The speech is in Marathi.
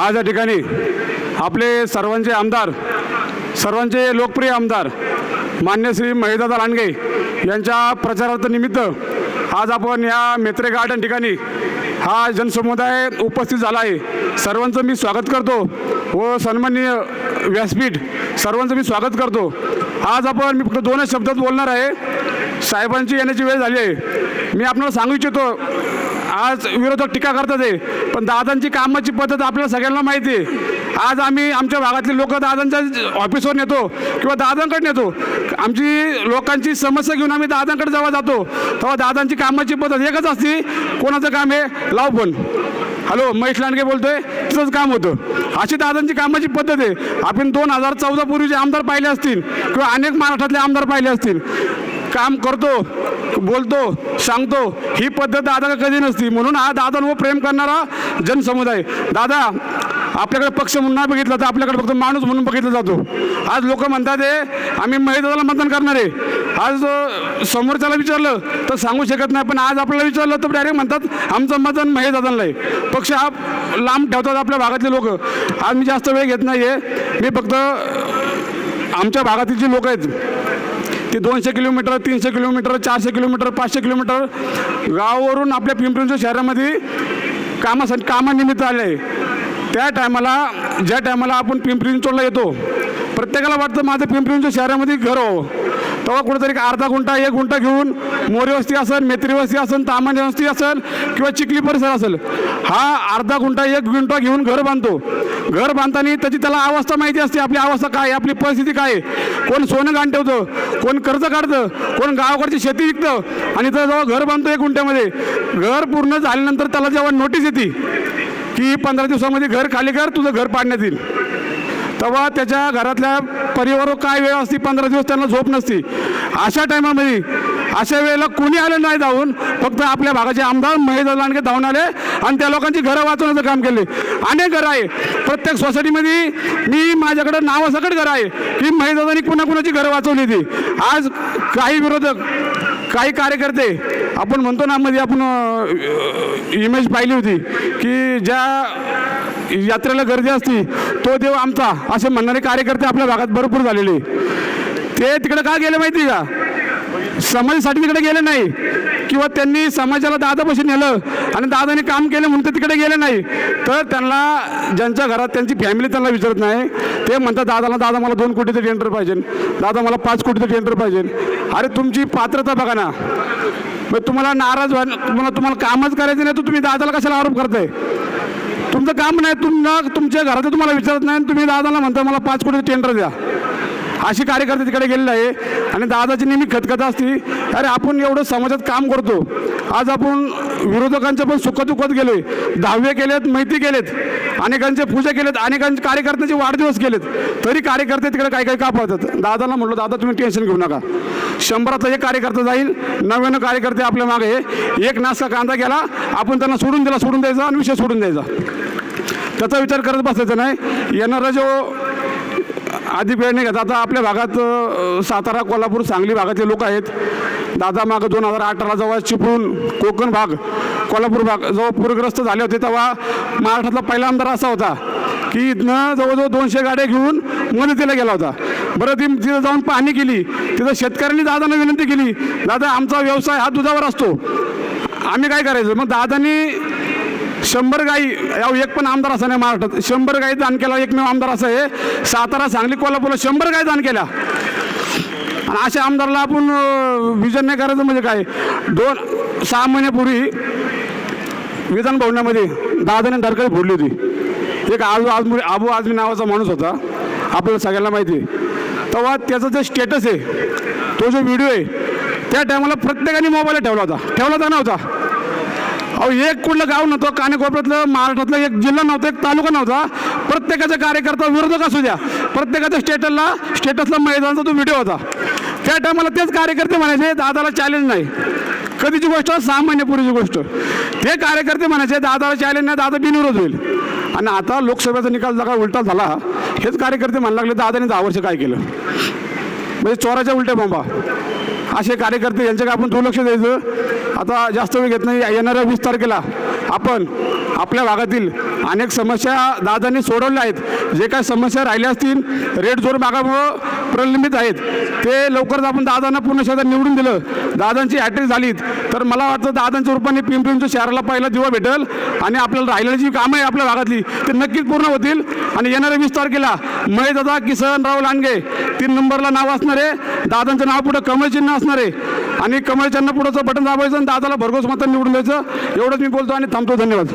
आज या ठिकाणी आपले सर्वांचे आमदार सर्वांचे लोकप्रिय आमदार मान्य श्री महेदादा लांडगे यांच्या प्रचारार्थ निमित्त आज आपण या मेत्रे गार्डन ठिकाणी हा जनसमुदाय उपस्थित झाला आहे. सर्वांचं मी स्वागत करतो व सन्माननीय व्यासपीठ सर्वांचं मी स्वागत करतो. आज आपण मी फक्त दोनच शब्दात बोलणार आहे. साहेबांची येण्याची वेळ झाली आहे. मी आपल्याला सांगू इच्छितो आज विरोधक टीका करतात आहे पण दादांची कामाची पद्धत आपल्याला सगळ्यांना माहिती आहे. आज आम्ही आमच्या भागातले लोक दादांच्या ऑफिसवर नेतो किंवा दादांकडे नेतो आमची लोकांची समस्या घेऊन आम्ही दादांकडे जेव्हा जातो तेव्हा दादांची कामाची पद्धत एकच असते. कोणाचं काम आहे? लाव फोन. हॅलो महेश लांडगे बोलतोय. तिथंच काम होतं. अशी दादांची कामाची पद्धत आहे. आपण दोन हजार चौदा पूर्वीचे आमदार पाहिले असतील किंवा अनेक महाराष्ट्रातले आमदार पाहिले असतील. काम करतो बोलतो सांगतो. ही पद्धत दादा कधी नसती. म्हणून हा दादांवर प्रेम करणारा जनसमुदाय. दादा आपल्याकडे पक्ष म्हणून नाही बघितलं तर आपल्याकडे फक्त माणूस म्हणून बघितला जातो. आज लोक म्हणतात आहे आम्ही महिलाला मतदान करणार आहे. आज समोरच्याला विचारलं तर सांगू शकत नाही पण आज आपल्याला विचारलं तर डायरेक्ट म्हणतात आमचं मतदान महिलादादांना आहे. पक्ष हा लांब ठेवतात आपल्या भागातले लोक. आज मी जास्त वेळ घेत नाही आहे मी फक्त आमच्या भागातील जी लोक आहेत ते दोनशे किलोमीटर तीनशे किलोमीटर चारशे किलोमीटर पाचशे किलोमीटर गावावरून आपल्या पिंपरीच्या शहरामध्ये कामासाठी कामानिमित्त आले. आहे त्या टायमाला ज्या टायमाला आपण पिंपरी चिंचवडला येतो प्रत्येकाला वाटतं माझं पिंपरी चिंचवड शहरामध्ये घर हो. तेव्हा कुठेतरी अर्धा गुंठा एक गुंठा घेऊन मोरी वस्ती असेल मेत्री वस्ती असेल तामानी वस्ती असेल किंवा चिखली परिसर असेल हा अर्धा गुंठा एक गुंठा घेऊन घर बांधतो घर बांधताना त्याची त्याला अवस्था माहिती असते आपली अवस्था काय आहे, आपली परिस्थिती काय आहे. कोण सोनं गाण ठेवतं कोण कर्ज काढतं कोण गावाकडची शेती विकतं आणि तर जेव्हा घर बांधतो एक गुंठ्यामध्ये घर पूर्ण झाल्यानंतर त्याला जेव्हा नोटीस येते की पंधरा दिवसामध्ये घर खाली कर तुझं घर पाडण्यात येईल तेव्हा त्याच्या घरातल्या परिवारावर काय वेळ असते पंधरा दिवस त्यांना झोप नसते. अशा टायमामध्ये अशा वेळेला कोणी आलं नाही जाऊन फक्त आपल्या भागाचे आमदार महेश लांडगे धावून आले आणि त्या लोकांची घरं वाचवण्याचं काम केले. अनेक घरं आहे. प्रत्येक सोसायटीमध्ये मी माझ्याकडं नावासकट घरं आहे की महेशदादांनी कुणा कुणाची घरं वाचवली ती आज काही विरोधक काही कार्यकर्ते आपण म्हणतो ना मध्ये आपण इमेज पाहिली होती की ज्या यात्रेला गर्दी असती तो देव आमचा असे म्हणणारे कार्यकर्ते आपल्या भागात भरपूर झालेले. ते तिकडे का गेले माहिती का? समाजासाठी तिकडे गेले नाही. किंवा त्यांनी समाजाला दादापाशी नेलं आणि दादाने काम केलं म्हणून ते तिकडे गेले नाही. तर त्यांना ज्यांच्या घरात त्यांची फॅमिली त्यांना विचारत नाही. ते म्हणतात दादाला दादा मला दोन कोटीचं टेंडर पाहिजे. दादा मला पाच कोटीचं टेंडर पाहिजे. अरे तुमची पात्रता बघा ना. मग तुम्हाला नाराज व्हा तुम्हाला तुम्हाला कामच करायचं नाही तर तुम्ही दादाला कशाला आरोप करताय? तुमचं काम नाही तुम्हाला तुमच्या घराचं तुम्हाला विचारत नाही आणि तुम्ही दादाला म्हणता मला पाच कोटी टेंडर द्या. अशी कार्यकर्ते तिकडे गेलेले आहे. आणि दादाची नेहमी खतखत असती. अरे आपण एवढं समाजात काम करतो. आज आपण विरोधकांच्या पण सुखदुखत गेलो. आहे दहावे केलेत मैत्री केलेत. अनेकांचे पूजा केलेत. अनेकांचे कार्यकर्त्यांचे वाढदिवस केलेत. तरी कार्यकर्ते तिकडे काही काही का पाहतात? दादाला म्हटलं दादा तुम्ही टेन्शन घेऊ नका. शंभरातला एक कार्यकर्ता जाईल. नव्याण्णव कार्यकर्ते आपल्या मागे एक नाश्ता कांदा गेला आपण त्यांना सोडून दिला सोडून द्यायचा आणि विषय सोडून द्यायचा. त्याचा विचार करत बसायचा नाही. येणारा जो आधी वेळ नाही घेत आता आपल्या भागात सातारा कोल्हापूर सांगली भागातले लोक आहेत. दादा मागं दोन हजार अठराला जेव्हा चिपळूण कोकण भाग कोल्हापूर भाग जेव्हा पूरग्रस्त झाले होते तेव्हा महाराष्ट्रातला पहिला आमदार असा होता की इथनं जवळजवळ दोनशे गाड्या घेऊन मदतीला गेला होता. बरं ती तिथं जाऊन पाहणी केली. तिथं शेतकऱ्यांनी दादांना विनंती केली दादा आमचा व्यवसाय हा दुधावर असतो. आम्ही काय करायचं? मग दादांनी शंभर गाई या एक पण आमदार असा नाही महाराष्ट्रात. शंभर गाई दान केला एकमेव आमदार असं आहे. सातारा सांगली कोल्हापूरला शंभर गाई दान केल्या. आणि अशा आमदारला आपण विजन नाही करायचं म्हणजे काय? दोन सहा महिन्यापूर्वी विधान भवनामध्ये दादाने धरकडी फोडली होती. एक आजू आजमुळे आबू आजमी नावाचा माणूस होता. आपल्याला सगळ्यांना माहिती आहे. तेव्हा त्याचं जे स्टेटस आहे तो जो व्हिडिओ आहे त्या टायमाला प्रत्येकाने मोबाईल ठेवला होता. ठेवला होता नव्हता. अहो एक कुठलं गाव नव्हतं कानेकोपऱ्यातलं महाराष्ट्रातलं एक जिल्हा नव्हता एक तालुका नव्हता. प्रत्येकाचा कार्यकर्ता विरोधक असू द्या. प्रत्येकाच्या स्टेटसला स्टेटसला मैदानाचा तो व्हिडिओ होता. त्या टायमाला तेच कार्यकर्ते म्हणायचे दादाला चॅलेंज नाही. कधीची गोष्ट? सहा महिन्यापूर्वीची गोष्ट. ते कार्यकर्ते म्हणायचे दादाला चॅलेंज नाही दादा बिनविरोध होईल. आणि आता लोकसभेचा निकाल जगा उलटा झाला हेच कार्यकर्ते म्हणायला लागले दादाने दहा वर्ष काय केलं? म्हणजे चोराच्या उलट्या बोंबा. असे कार्यकर्ते यांच्याकडे आपण दुर्लक्ष द्यायचं. आता जास्त वेळ घेत नाही. येणाऱ्या वीस तारखेला आपण आपल्या भागातील अनेक समस्या दादांनी सोडवल्या आहेत. जे काही समस्या राहिल्या असतील रेड झोन भागामुळं प्रलंबित आहेत. ते लवकरच आपण दादांना पूर्ण शहरात निवडून दिलं. दादांची हॅट्रिक झालीत. तर मला वाटतं दादांच्या रूपाने पिंपरींच्या शहराला पहिला दिवा भेटेल आणि आपल्याला राहिलेली जी कामं आहे आपल्या भागातली ते नक्कीच पूर्ण होतील. आणि येणाऱ्या वीस तारखेला महेशदादा किसनराव लांडगे तीन नंबरला नाव असणार आहे दादांचं नाव पुढं कमळ चिन्ह असणार आहे आणि कमळच्यांना पुढंचं बटन दाबायचं आणि दादाला भरघोस मतं निवडून द्यायचं. एवढंच मी बोलतो आणि थांबतो. धन्यवाद.